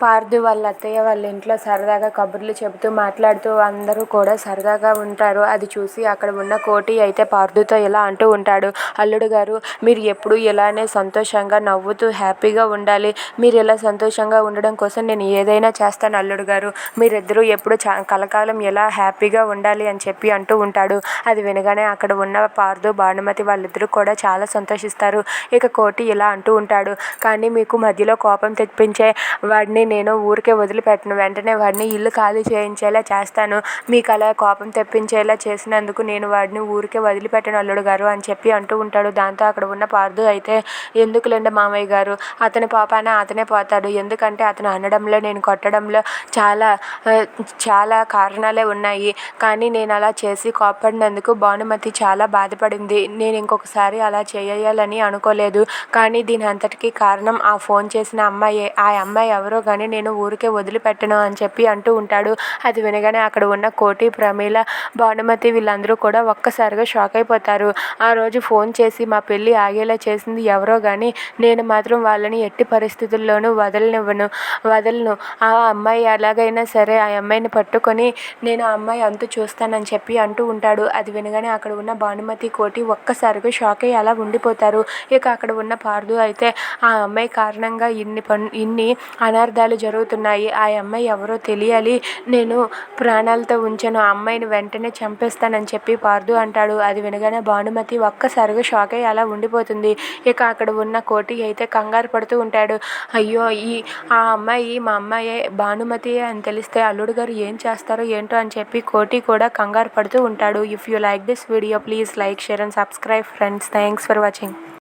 పార్థు వాళ్ళ అత్తయ్య వాళ్ళ ఇంట్లో సరదాగా కబుర్లు చెబుతూ మాట్లాడుతూ అందరూ కూడా సరదాగా ఉంటారు. అది చూసి అక్కడ ఉన్న కోటి అయితే పార్దుతో ఇలా అంటూ ఉంటాడు. అల్లుడు గారు మీరు ఎప్పుడు ఇలానే సంతోషంగా నవ్వుతూ హ్యాపీగా ఉండాలి. మీరు ఇలా సంతోషంగా ఉండడం కోసం నేను ఏదైనా చేస్తాను అల్లుడు గారు. మీరిద్దరూ ఎప్పుడు చా కలకాలం ఎలా హ్యాపీగా ఉండాలి అని చెప్పి అంటూ ఉంటాడు. అది వినగానే అక్కడ ఉన్న పార్దు భానుమతి వాళ్ళిద్దరూ కూడా చాలా సంతోషిస్తారు. ఇక కోటి ఇలా అంటూ ఉంటాడు. కానీ మీకు మధ్యలో కోపం తెప్పించే వాడిని నేను ఊరికే వదిలిపెట్టను. వెంటనే వాడిని ఇల్లు ఖాళీ చేయించేలా చేస్తాను. మీకు అలా కోపం తెప్పించేలా చేసినందుకు నేను వాడిని ఊరికే వదిలిపెట్టను అల్లుడు గారు అని చెప్పి అంటూ ఉంటాడు. దాంతో అక్కడ ఉన్న పార్దు అయితే ఎందుకులేండి మామయ్య గారు? అతని పాపాన అతనే పోతాడు. ఎందుకంటే అతను అనడంలో నేను కొట్టడంలో చాలా చాలా కారణాలే ఉన్నాయి. కానీ నేను అలా చేసి కోపడినందుకు భానుమతి చాలా బాధపడింది. నేను ఇంకొకసారి అలా చేయాలని అనుకోలేదు. కానీ దీని అంతటికీ కారణం ఆ ఫోన్ చేసిన అమ్మాయే. ఆ అమ్మాయి ఎవరో కానీ నేను ఊరికే వదిలిపెట్టను అని చెప్పి అంటూ ఉంటాడు. అది వినగానే అక్కడ ఉన్న కోటి ప్రమీల భానుమతి వీళ్ళందరూ కూడా ఒక్కసారిగా షాక్ అయిపోతారు. ఆ రోజు ఫోన్ చేసి మా పెళ్ళి ఆగేలా చేసింది ఎవరో కానీ నేను మాత్రం వాళ్ళని ఎట్టి పరిస్థితుల్లోనూ వదలనివ్వను వదలను. ఆ అమ్మాయి ఎలాగైనా సరే ఆ అమ్మాయిని పట్టుకొని నేను ఆ అమ్మాయి అంతు చూస్తానని చెప్పి అంటూ ఉంటాడు. అది వినగానే అక్కడ ఉన్న భానుమతి కోటి ఒక్కసారిగా షాక్ అయ్యి అలా ఉండిపోతారు. ఇక అక్కడ ఉన్న పార్దు అయితే ఆ అమ్మాయి కారణంగా ఇన్ని పన్ ఇన్ని అనర్థాలు జరుగుతున్నాయి. ఆ అమ్మాయి ఎవరో తెలియాలి. నేను ప్రాణాలతో ఉంచాను. ఆ అమ్మాయిని వెంటనే చంపేస్తానని చెప్పి పార్దు అంటాడు. అది వినగానే భానుమతి ఒక్కసారిగా షాక్ అయ్యి అలా ఉండిపోతుంది. ఇక అక్కడ ఉన్న కోటి అయితే కంగారు పడుతూ ఉంటాడు. అయ్యో ఈ ఆ అమ్మాయి మా అమ్మాయే భానుమతి అని తెలిస్తే అల్లుడు గారు ఏం చేస్తారో ఏంటో అని చెప్పి కోటి కూడా కంగారు పడుతూ ఉంటాడు. If you like this video please like share and subscribe friends thanks for watching